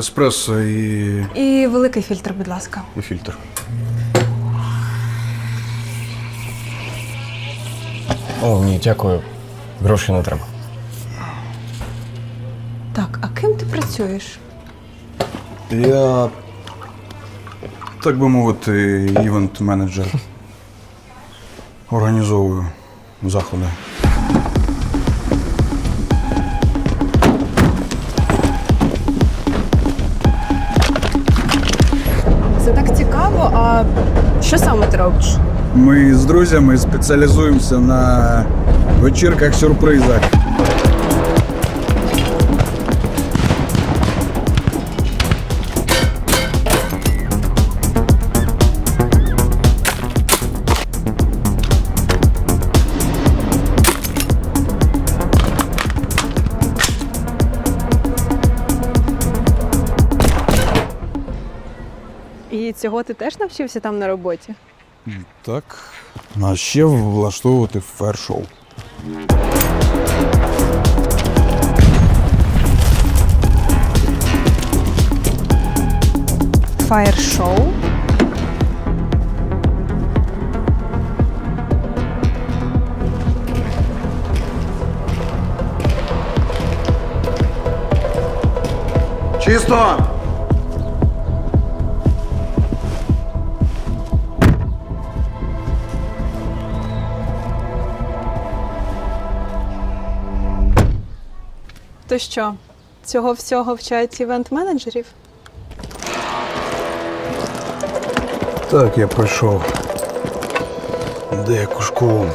еспресо і. І великий фільтр, будь ласка. і фільтр. О, ні, дякую. Грошей не треба. Так, а ким ти працюєш? Я. Так би мовити, івент-менеджер. Організовую заходи. Що саме ти робиш? Ми з друзями спеціалізуємося на вечірках-сюрпризах. І цього ти теж навчився там на роботі? Так. А ще влаштовувати фер-шоу. Фаєр-шоу? Чисто! То що, цього всього вчать івент-менеджерів? Так, я пройшов деяку школу.